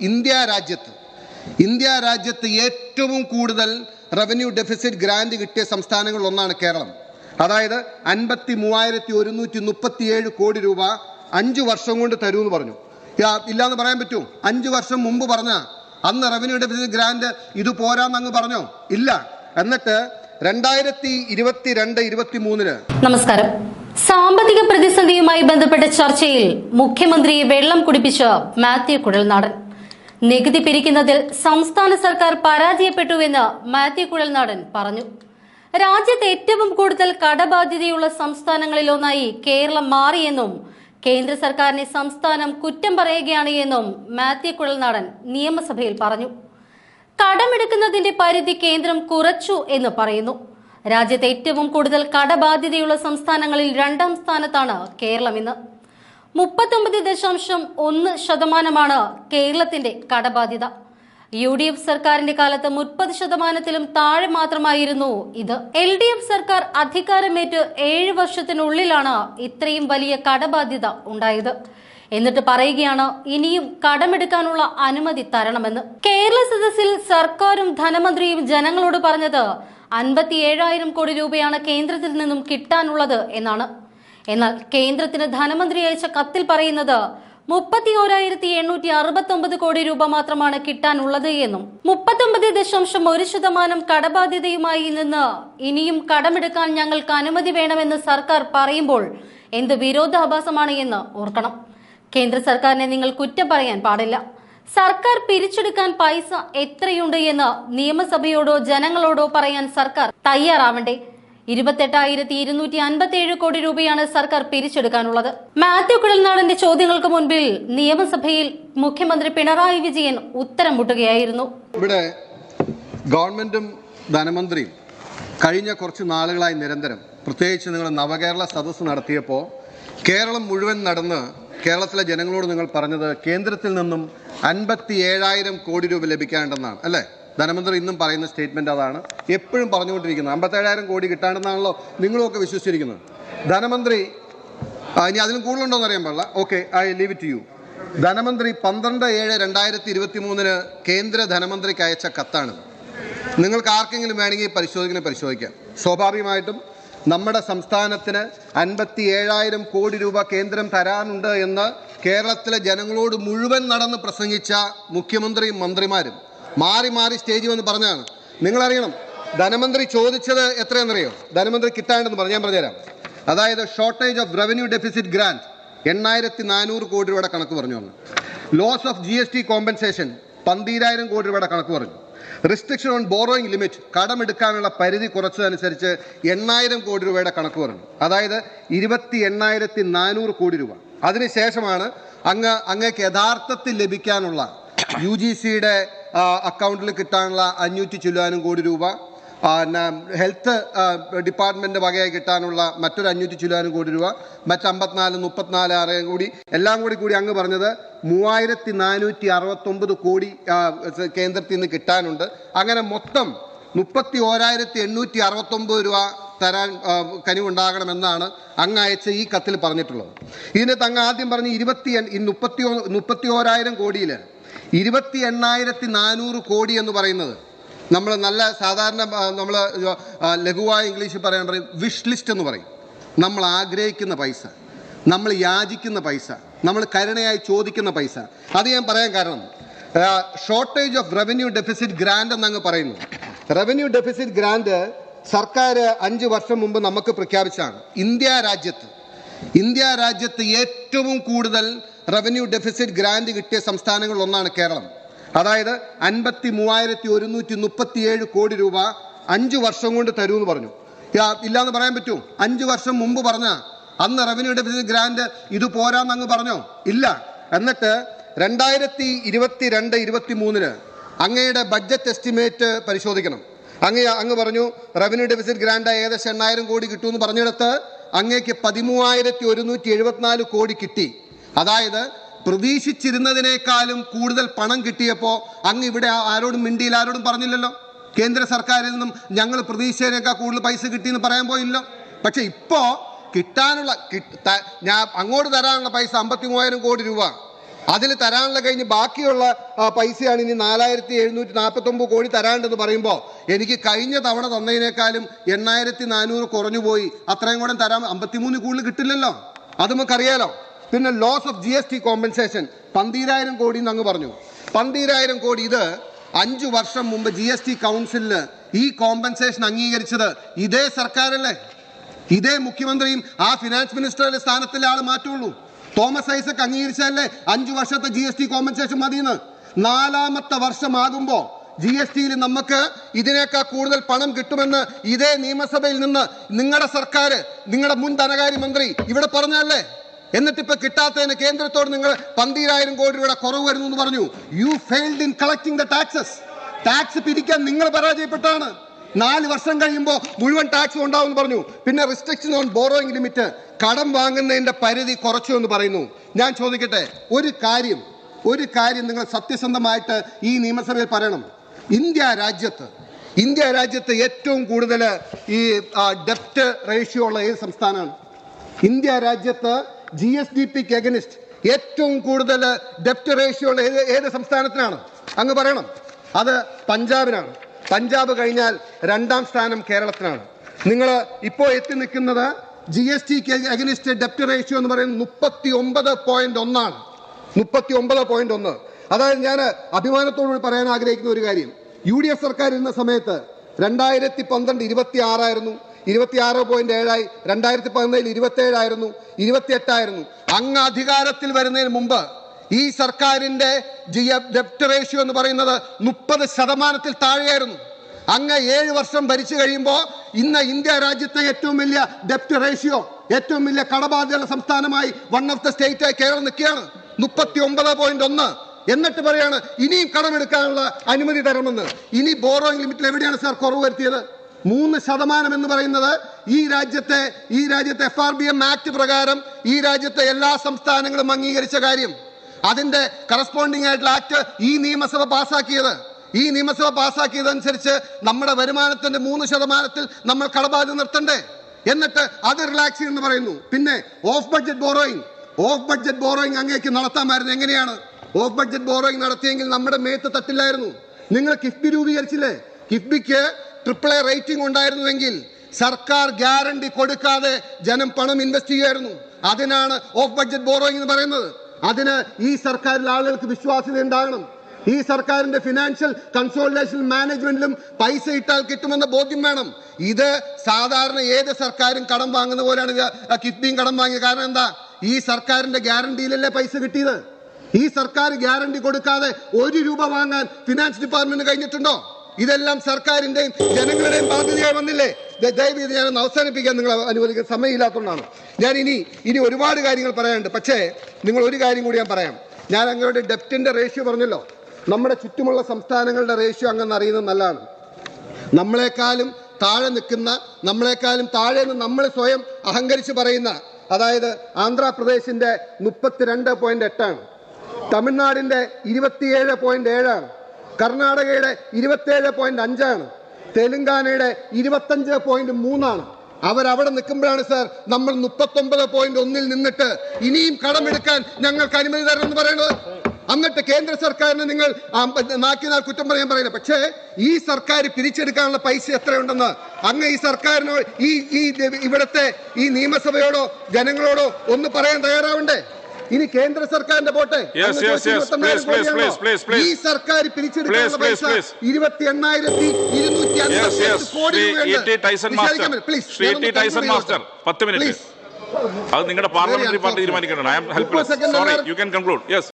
India രാജ്യത്ത് India രാജ്യത്ത് ഏറ്റവും കൂടുതൽ റവന്യൂ ഡെഫിസിറ്റ് ഗ്രാൻഡ് കിട്ടിയ സംസ്ഥാനങ്ങളിൽ ഒന്നാണ് കേരളം. അതായത് അൻപത്തി മൂവായിരത്തി ഒരുന്നൂറ്റി മുപ്പത്തിയേഴ് കോടി രൂപ അഞ്ചു വർഷം കൊണ്ട് തരുമെന്ന് പറഞ്ഞു. ഇല്ലാന്ന് പറയാൻ പറ്റുമോ അഞ്ചു വർഷം മുമ്പ് പറഞ്ഞ അന്ന് റവന്യൂ ഡെഫിസിറ്റ് ഗ്രാൻഡ് ഇത് പോരാന്നങ്ങ് പറഞ്ഞോ? ഇല്ല. എന്നിട്ട് രണ്ടായിരത്തി ഇരുപത്തി രണ്ട് ഇരുപത്തി മൂന്നിന് നമസ്കാരം. സാമ്പത്തിക പ്രതിസന്ധിയുമായി ബന്ധപ്പെട്ട ചർച്ചയിൽ മുഖ്യമന്ത്രിയെ വെള്ളം കുടിപ്പിച്ച മാത്യു കുഴൽനാടൻ. നികുതി പിരിക്കുന്നതിൽ സംസ്ഥാന സർക്കാർ പരാജയപ്പെട്ടുവെന്ന് മാത്യു കുഴൽനാടൻ പറഞ്ഞു. രാജ്യത്ത് ഏറ്റവും കൂടുതൽ കടബാധ്യതയുള്ള സംസ്ഥാനങ്ങളിലൊന്നായി കേരളം മാറിയെന്നും കേന്ദ്ര സർക്കാരിനെ സംസ്ഥാനം കുറ്റം പറയുകയാണ് എന്നും മാത്യു കുഴൽനാടൻ നിയമസഭയിൽ പറഞ്ഞു. കടമെടുക്കുന്നതിന്റെ പരിധി കേന്ദ്രം കുറച്ചു എന്ന് പറയുന്നു. രാജ്യത്ത് ഏറ്റവും കൂടുതൽ കടബാധ്യതയുള്ള സംസ്ഥാനങ്ങളിൽ രണ്ടാം സ്ഥാനത്താണ് കേരളം ഇന്ന് മുപ്പത്തൊമ്പത് ദശാംശം ഒന്ന് ശതമാനമാണ് കേരളത്തിന്റെ കടബാധ്യത. യു ഡി എഫ് സർക്കാരിന്റെ കാലത്ത് മുപ്പത് ശതമാനത്തിലും താഴെ മാത്രമായിരുന്നു ഇത്. എൽ ഡി എഫ് സർക്കാർ അധികാരമേറ്റ് ഏഴ് വർഷത്തിനുള്ളിലാണ് ഇത്രയും വലിയ കടബാധ്യത ഉണ്ടായത്. എന്നിട്ട് പറയുകയാണ് ഇനിയും കടമെടുക്കാനുള്ള അനുമതി തരണമെന്ന്. കേരള സദസ്സിൽ സർക്കാരും ധനമന്ത്രിയും ജനങ്ങളോട് പറഞ്ഞത് അൻപത്തി ഏഴായിരം കോടി രൂപയാണ് കേന്ദ്രത്തിൽ നിന്നും കിട്ടാനുള്ളത് എന്നാണ്. എന്നാൽ കേന്ദ്രത്തിന് ധനമന്ത്രി അയച്ച കത്തിൽ പറയുന്നത് മുപ്പത്തി ഓരായിരത്തി എണ്ണൂറ്റി അറുപത്തി ഒമ്പത് കോടി രൂപ മാത്രമാണ് കിട്ടാനുള്ളത് എന്നും മുപ്പത്തൊമ്പത് ദശാംശം ഒരു ശതമാനം കടബാധ്യതയുമായി നിന്ന് ഇനിയും കടമെടുക്കാൻ ഞങ്ങൾക്ക് അനുമതി വേണമെന്ന് സർക്കാർ പറയുമ്പോൾ എന്ത് വിരോധാഭാസമാണ് എന്ന് ഓർക്കണം. കേന്ദ്ര സർക്കാരിനെ നിങ്ങൾ കുറ്റം പറയാൻ പാടില്ല. സർക്കാർ പിരിച്ചെടുക്കാൻ പൈസ എത്രയുണ്ട് എന്ന് നിയമസഭയോടോ ജനങ്ങളോടോ പറയാൻ സർക്കാർ തയ്യാറാവണ്ടേ? ഇരുപത്തെട്ടായിരത്തി ഇരുന്നൂറ്റി അൻപത്തി ഏഴ് കോടി രൂപയാണ് സർക്കാർ പിരിച്ചെടുക്കാനുള്ളത്. മാത്യു കുഴൽനാടന്റെ ചോദ്യങ്ങൾക്ക് മുൻപിൽ നിയമസഭയിൽ മുഖ്യമന്ത്രി പിണറായി വിജയൻ ഉത്തരം മുട്ടുകയായിരുന്നു ഇവിടെ ഗവൺമെന്റും ധനമന്ത്രിയും കഴിഞ്ഞ കുറച്ച് നാളുകളായി നിരന്തരം പ്രത്യേകിച്ച് നിങ്ങൾ നവകേരള സദസ്സ് നടത്തിയപ്പോൾ കേരളം മുഴുവൻ നടന്ന് കേരളത്തിലെ ജനങ്ങളോട് നിങ്ങൾ പറഞ്ഞത് കേന്ദ്രത്തിൽ നിന്നും അൻപത്തി ഏഴായിരം കോടി രൂപ ലഭിക്കാനുണ്ടെന്നാണ് അല്ലേ? ധനമന്ത്രി ഇന്നും പറയുന്ന സ്റ്റേറ്റ്മെന്റ് അതാണ്. എപ്പോഴും പറഞ്ഞുകൊണ്ടിരിക്കുന്നത്. അമ്പത്തേഴായിരം കോടി കിട്ടാണെന്നാണല്ലോ നിങ്ങളുമൊക്കെ വിശ്വസിച്ചിരിക്കുന്നത്. ധനമന്ത്രി ഇനി അതിലും കൂടുതലുണ്ടോയെന്ന് അറിയാൻ പാടില്ല. Okay I leave it you ധനമന്ത്രി പന്ത്രണ്ട് ഏഴ് രണ്ടായിരത്തി ഇരുപത്തി മൂന്നിന് കേന്ദ്ര ധനമന്ത്രിക്ക് അയച്ച കത്താണ് നിങ്ങൾക്ക് ആർക്കെങ്കിലും വേണമെങ്കിൽ പരിശോധിക്കണം പരിശോധിക്കാം. സ്വാഭാവികമായിട്ടും നമ്മുടെ സംസ്ഥാനത്തിന് അൻപത്തി ഏഴായിരം കോടി രൂപ കേന്ദ്രം തരാനുണ്ട് എന്ന് കേരളത്തിലെ ജനങ്ങളോട് മുഴുവൻ നടന്ന് പ്രസംഗിച്ച മുഖ്യമന്ത്രിയും മന്ത്രിമാരും മാറി മാറി സ്റ്റേജിൽ വന്ന് പറഞ്ഞതാണ്. നിങ്ങളറിയണം ധനമന്ത്രി ചോദിച്ചത് എത്രയെന്നറിയോ ധനമന്ത്രി കിട്ടാണ്ടെന്ന് പറഞ്ഞു ഞാൻ പറഞ്ഞുതരാം. അതായത് shortage of revenue deficit grant എണ്ണായിരത്തി നാനൂറ് കോടി രൂപയുടെ കണക്ക് പറഞ്ഞു വന്നു loss of G S T compensation പന്തീരായിരം കോടി രൂപയുടെ കണക്ക് പറഞ്ഞു. റിസ്ട്രിക്ഷൻ ഓൺ ബോറോയിങ് ലിമിറ്റ് കടമെടുക്കാനുള്ള പരിധി കുറച്ചതനുസരിച്ച് എണ്ണായിരം കോടി രൂപയുടെ കണക്ക് പറഞ്ഞു. അതായത് ഇരുപത്തി എണ്ണായിരത്തി നാനൂറ് കോടി രൂപ. അതിനുശേഷമാണ് അങ്ങ് അങ്ങേക്ക് യഥാർത്ഥത്തിൽ ലഭിക്കാനുള്ള യു ജി സിയുടെ അക്കൗണ്ടിൽ കിട്ടാനുള്ള അഞ്ഞൂറ്റി ചില്ലാനും കോടി രൂപ. ഹെൽത്ത് ഡിപ്പാർട്ട്മെന്റ് വകയായി കിട്ടാനുള്ള മറ്റൊരു അഞ്ഞൂറ്റി ചില്ലാനും കോടി രൂപ. മറ്റ് അമ്പത്തിനാല് മുപ്പത്തിനാല് ആറ് കൂടി. എല്ലാം കൂടി കൂടി അങ്ങ് പറഞ്ഞത് മൂവായിരത്തി നാനൂറ്റി അറുപത്തൊമ്പത് കോടി കേന്ദ്രത്തിൽ നിന്ന് കിട്ടാനുണ്ട്. അങ്ങനെ മൊത്തം മുപ്പത്തി ഓരായിരത്തി എണ്ണൂറ്റി അറുപത്തൊമ്പത് രൂപ തരാൻ കനിവുണ്ടാകണമെന്നാണ് അങ്ങ് അയച്ച ഈ കത്തിൽ പറഞ്ഞിട്ടുള്ളത്. ഇതിനകത്ത് അങ്ങ് ആദ്യം പറഞ്ഞ് ഇരുപത്തി മുപ്പത്തി മുപ്പത്തി ഓരായിരം കോടിയിൽ ഇരുപത്തി എണ്ണായിരത്തി നാനൂറ് കോടി എന്ന് പറയുന്നത്. നമ്മൾ നല്ല സാധാരണ നമ്മൾ ലഘുവായ ഇംഗ്ലീഷിൽ പറയാൻ പറയും വിഷ് ലിസ്റ്റ് എന്ന് പറയും. നമ്മൾ ആഗ്രഹിക്കുന്ന പൈസ നമ്മൾ യാചിക്കുന്ന പൈസ നമ്മൾ കരുണയായി ചോദിക്കുന്ന പൈസ. അത് ഞാൻ പറയാൻ കാരണം shortage of revenue deficit grant എന്നങ്ങ് പറയുന്നു. റവന്യൂ ഡെഫിസിറ്റ് ഗ്രാൻഡ് സർക്കാർ അഞ്ച് വർഷം മുമ്പ് നമുക്ക് പ്രഖ്യാപിച്ചാണ് ഇന്ത്യ രാജ്യത്ത് ഇന്ത്യ രാജ്യത്ത് ഏറ്റവും കൂടുതൽ റവന്യൂ ഡെഫിസിറ്റ് ഗ്രാൻഡ് കിട്ടിയ സംസ്ഥാനങ്ങളിലൊന്നാണ് കേരളം. അതായത് അൻപത്തി മൂവായിരത്തി ഒരുന്നൂറ്റി മുപ്പത്തിയേഴ് കോടി രൂപ അഞ്ചു വർഷം കൊണ്ട് തരുമെന്ന് പറഞ്ഞു. ഇല്ലാന്ന് പറയാൻ പറ്റുമോ അഞ്ചു വർഷം മുമ്പ് പറഞ്ഞ അന്ന് റവന്യൂ ഡെഫിസിറ്റ് ഗ്രാൻഡ് ഇത് പോരാന്നങ്ങ് പറഞ്ഞോ? ഇല്ല. എന്നിട്ട് രണ്ടായിരത്തി ഇരുപത്തി രണ്ട് ഇരുപത്തി മൂന്നിന് അങ്ങയുടെ ബഡ്ജറ്റ് എസ്റ്റിമേറ്റ് പരിശോധിക്കണം. അങ്ങ് അങ്ങ് പറഞ്ഞു റവന്യൂ ഡെഫിസിറ്റ് ഗ്രാൻഡ് ഏകദേശം എണ്ണായിരം കോടി കിട്ടുമെന്ന് പറഞ്ഞിടത്ത് അങ്ങേക്ക് പതിമൂവായിരത്തി ഒരുന്നൂറ്റി എഴുപത്തിനാല് കോടി കിട്ടി. അതായത് പ്രതീക്ഷിച്ചിരുന്നതിനേക്കാളും കൂടുതൽ പണം കിട്ടിയപ്പോൾ അങ്ങ് ഇവിടെ ആരോടും മിണ്ടിയിൽ ആരോടും പറഞ്ഞില്ലല്ലോ. കേന്ദ്ര സർക്കാരിൽ നിന്നും ഞങ്ങൾ പ്രതീക്ഷിച്ചതിനേക്കാൾ കൂടുതൽ പൈസ കിട്ടിയെന്ന് പറയാൻ പോയില്ലോ പക്ഷെ ഇപ്പോൾ കിട്ടാനുള്ള ഞാൻ അങ്ങോട്ട് തരാനുള്ള പൈസ അമ്പത്തി മൂവായിരം കോടി രൂപ. അതിൽ തരാനുള്ള കഴിഞ്ഞ് ബാക്കിയുള്ള പൈസയാണ് ഇനി നാലായിരത്തി എഴുന്നൂറ്റി നാൽപ്പത്തി ഒമ്പത് കോടി തരാണ്ടെന്ന് പറയുമ്പോൾ എനിക്ക് കഴിഞ്ഞ തവണ തന്നതിനേക്കാളും എണ്ണായിരത്തി നാനൂറ് കുറഞ്ഞു പോയി. അത്രയും കൂടെ തരാൻ അമ്പത്തിമൂന്ന് കൂടുതൽ കിട്ടില്ലല്ലോ. അത് നമുക്കറിയാലോ. പിന്നെ loss of G S T compensation പന്തീരായിരം കോടി എന്ന് അങ്ങ് പറഞ്ഞു. പന്തീരായിരം കോടി ഇത് അഞ്ചു വർഷം മുമ്പ് ജി എസ് ടി കൗൺസിലിൽ ഈ കോമ്പൻസേഷൻ അംഗീകരിച്ചത് ഇതേ സർക്കാരല്ലേ? ഇതേ മുഖ്യമന്ത്രിയും ആ ഫിനാൻസ് മിനിസ്റ്ററുടെ സ്ഥാനത്തിലെ ആൾ മാറ്റുള്ളൂ. തോമസ് ഐസക് അംഗീകരിച്ചല്ലേ അഞ്ചു വർഷത്തെ ജി എസ് ടി കോമ്പൻസേഷൻ മതിയെന്ന്. നാലാമത്തെ വർഷമാകുമ്പോൾ ജി എസ് ടിയിൽ നമുക്ക് ഇതിനേക്കാൾ കൂടുതൽ പണം കിട്ടുമെന്ന് ഇതേ നിയമസഭയിൽ നിന്ന് നിങ്ങളുടെ സർക്കാർ നിങ്ങളുടെ മുൻ ധനകാര്യമന്ത്രി ഇവിടെ പറഞ്ഞല്ലേ എന്നിട്ട് ഇപ്പൊ കിട്ടാത്തതിന് കേന്ദ്രത്തോട് നിങ്ങൾ പന്തീരായിരം കോടി രൂപയുടെ കുറവ് വരുന്നു എന്ന് പറഞ്ഞു. You failed in collecting the taxes tax പിരിക്കാൻ നിങ്ങൾ പരാജയപ്പെട്ടാണ്. നാല് വർഷം കഴിയുമ്പോൾ മുഴുവൻ ടാക്സ് ഉണ്ടാവും എന്ന് പറഞ്ഞു. പിന്നെ റിസ്ട്രിക്ഷൻ ഓൺ ബോറോയിങ് ലിമിറ്റ് കടം വാങ്ങുന്നതിന്റെ പരിധി കുറച്ചു എന്ന് പറയുന്നു. ഞാൻ ചോദിക്കട്ടെ ഒരു കാര്യം ഒരു കാര്യം നിങ്ങൾ സത്യസന്ധമായിട്ട് ഈ നിയമസഭയിൽ പറയണം. ഇന്ത്യ രാജ്യത്ത് ഇന്ത്യ രാജ്യത്ത് ഏറ്റവും കൂടുതൽ ഈ ഡെപ്റ്റ് റേഷ്യോ ഉള്ള ഏത് സംസ്ഥാനമാണ്? ഇന്ത്യ രാജ്യത്ത് ജി എസ് ഡി പിക്ക് എഗനിസ്റ്റ് ഏറ്റവും കൂടുതൽ ഡെപ്റ്റ് റേഷ്യോ ഉള്ള ഏത് ഏത് സംസ്ഥാനത്തിനാണ്? അങ്ങ് പറയണം. അത് പഞ്ചാബിനാണ്. പഞ്ചാബ് കഴിഞ്ഞാൽ രണ്ടാം സ്ഥാനം കേരളത്തിനാണ്. നിങ്ങൾ ഇപ്പോൾ എത്തി നിൽക്കുന്നത് ജി എസ് ടിക്ക് അഗനിസ്റ്റ് ഡെപ്റ്റ് റേഷ്യോ എന്ന് പറയുന്നത് മുപ്പത്തി ഒമ്പത് പോയിന്റ് ഒന്നാണ്. മുപ്പത്തി ഒമ്പത് പോയിന്റ് ഒന്ന്. അതായത് ഞാൻ അഭിമാനത്തോടുകൂടി പറയാൻ ആഗ്രഹിക്കുന്ന ഒരു കാര്യം. യു ഡി എഫ് സർക്കാർ ഇരുന്ന സമയത്ത് രണ്ടായിരത്തി പന്ത്രണ്ട് ഇരുപത്തി ആറായിരുന്നു ഇരുപത്തി ആറ് പോയിന്റ് ഏഴായി. രണ്ടായിരത്തി പതിനേഴിൽ ഇരുപത്തി ഏഴായിരുന്നു ഇരുപത്തി എട്ടായിരുന്നു അങ്ങ് അധികാരത്തിൽ വരുന്നതിന് മുമ്പ് ഈ സർക്കാരിന്റെ ജി ഡെപ്റ്റ് റേഷ്യോ എന്ന് പറയുന്നത് മുപ്പത് ശതമാനത്തിൽ താഴെയായിരുന്നു. അങ്ങ് ഏഴ് വർഷം ഭരിച്ചു കഴിയുമ്പോൾ ഇന്ന് ഇന്ത്യ രാജ്യത്തെ ഏറ്റവും വലിയ ഡെപ്റ്റ് റേഷ്യോ ഏറ്റവും വലിയ കടബാധ്യതയുള്ള സംസ്ഥാനമായി വൺ ഓഫ് ദ സ്റ്റേറ്റ് ആയി കേരളം നിൽക്കുകയാണ്. മുപ്പത്തി ഒമ്പത് പോയിന്റ് ഒന്ന്. എന്നിട്ട് പറയാണ് ഇനിയും കടമെടുക്കാനുള്ള അനുമതി തരണമെന്ന്. ഇനി ബോറോയിങ് ലിമിറ്റിൽ എവിടെയാണ് സാർ കുറവ് വരുത്തിയത്? മൂന്ന് ശതമാനം എന്ന് പറയുന്നത് ഈ രാജ്യത്തെ ഈ രാജ്യത്തെ F R B M act പ്രകാരം ഈ രാജ്യത്തെ എല്ലാ സംസ്ഥാനങ്ങളും അംഗീകരിച്ച കാര്യം. അതിന്റെ കറസ്പോണ്ടിങ് ആയിട്ടുള്ള ആക്ട് ഈ നിയമസഭ പാസ്സാക്കിയത് ഈ നിയമസഭ പാസ്സാക്കിയതനുസരിച്ച് നമ്മുടെ വരുമാനത്തിന്റെ മൂന്ന് ശതമാനത്തിൽ നമ്മൾ കടബാധ്യത നിർത്തണ്ടേ. എന്നിട്ട് അത് റിലാക്സ് എന്ന് പറയുന്നു. പിന്നെ off budget borrowing off budget borrowing അങ്ങേക്ക് നടത്താമായിരുന്നു. എങ്ങനെയാണ്? ഓഫ് ബഡ്ജറ്റ് ബോറോയിങ് നടത്തിയെങ്കിൽ നമ്മുടെ മേത്ത് തട്ടില്ലായിരുന്നു. നിങ്ങൾ കിഫ്ബി രൂപീകരിച്ചില്ലേ? കിഫ്ബിക്ക് ട്രിപ്പിൾ എ റേറ്റിംഗ് ഉണ്ടായിരുന്നുവെങ്കിൽ സർക്കാർ ഗ്യാരണ്ടി കൊടുക്കാതെ ജനം പണം ഇൻവെസ്റ്റ് ചെയ്യുമായിരുന്നു അതിനാണ് ഓഫ് ബഡ്ജറ്റ് ബോറോയിങ് എന്ന് പറയുന്നത്. അതിന് ഈ സർക്കാരിൽ ആളുകൾക്ക് വിശ്വാസ്യത ഉണ്ടാകണം. ഈ സർക്കാരിന്റെ ഫിനാൻഷ്യൽ കൺസോളിഡേഷൻ മാനേജ്മെന്റിലും പൈസ ഇട്ടാൽ കിട്ടുമെന്ന ബോധ്യം വേണം. ഇത് സാധാരണ ഏത് സർക്കാരും കടം വാങ്ങുന്ന പോലെയാണ് കിഫ്ബിയും കടം വാങ്ങിയത്. കാരണം എന്താ? ഈ സർക്കാരിന്റെ ഗ്യാരണ്ടിയിലല്ലേ പൈസ കിട്ടിയത്? ഈ സർക്കാർ ഗ്യാരണ്ടി കൊടുക്കാതെ ഒരു രൂപ വാങ്ങാൻ ഫിനാൻസ് ഡിപ്പാർട്ട്മെന്റ് കഴിഞ്ഞിട്ടുണ്ടോ? ഇതെല്ലാം സർക്കാരിന്റെയും ജനങ്ങളുടെയും ബാധ്യതയായി വന്നില്ലേ? ദയവ് ഇത് ഞാനൊന്ന് അവസാനിപ്പിക്കാൻ നിങ്ങൾ അനുവദിക്കുന്ന സമയമില്ലാത്തതുകൊണ്ടാണ്. ഞാൻ ഇനി ഇനി ഒരുപാട് കാര്യങ്ങൾ പറയാനുണ്ട്. പക്ഷേ നിങ്ങൾ ഒരു കാര്യം കൂടി ഞാൻ പറയാം. ഞാൻ അങ്ങയുടെ ഡെപ്റ്റിന്റെ റേഷ്യോ പറഞ്ഞല്ലോ. നമ്മുടെ ചുറ്റുമുള്ള സംസ്ഥാനങ്ങളുടെ റേഷ്യോ അങ്ങനെ അറിയുന്നത് നല്ലതാണ്. നമ്മളെക്കാളും താഴെ നിൽക്കുന്ന നമ്മളെക്കാളും താഴെ നിന്ന് നമ്മൾ സ്വയം അഹങ്കരിച്ച് പറയുന്ന അതായത് ആന്ധ്രാപ്രദേശിന്റെ മുപ്പത്തിരണ്ട് പോയിന്റ് എട്ടാണ്. തമിഴ്നാടിന്റെ ഇരുപത്തിയേഴ് പോയിന്റ് ഏഴാണ്. കർണാടകയുടെ ഇരുപത്തേഴ് പോയിന്റ് അഞ്ചാണ്. തെലുങ്കാനയുടെ ഇരുപത്തഞ്ച് പോയിന്റ് മൂന്നാണ്. അവരവിടെ നിൽക്കുമ്പോഴാണ് സാർ നമ്മൾ മുപ്പത്തൊമ്പത് പോയിന്റ് ഒന്നിൽ നിന്നിട്ട് ഇനിയും കടമെടുക്കാൻ ഞങ്ങൾക്ക് അനുമതി തരണമെന്ന് പറയുന്നത്. എന്നിട്ട് കേന്ദ്ര സർക്കാരിന് നിങ്ങൾ നാക്കിനാൽ കുറ്റം പറയാൻ പറയില്ല. പക്ഷേ ഈ സർക്കാർ പിരിച്ചെടുക്കാനുള്ള പൈസ എത്രയുണ്ടെന്ന് അങ്ങ് ഈ സർക്കാരിനോ ഈ ഈ ഇവിടുത്തെ ഈ നിയമസഭയോടോ ജനങ്ങളോടോ ഒന്ന് പറയാൻ തയ്യാറാവണ്ടേ? ഇനി കേന്ദ്ര സർക്കാരിന്റെ പോട്ടെ. ഈ സർക്കാർ പിരിച്ചെടുക്കാനുള്ള പൈസ ഇരുപത്തി എണ്ണായിരത്തി ഇരുന്നൂറ്റി അൻപത്തി crore Shri Tyson master please Shri E T Tyson master പത്ത് മിനിറ്റ്. അത് നിങ്ങളുടെ പാർലമെന്ററി പാർട്ടി തീരുമാനിക്കണം I'm helpless sorry you can conclude yes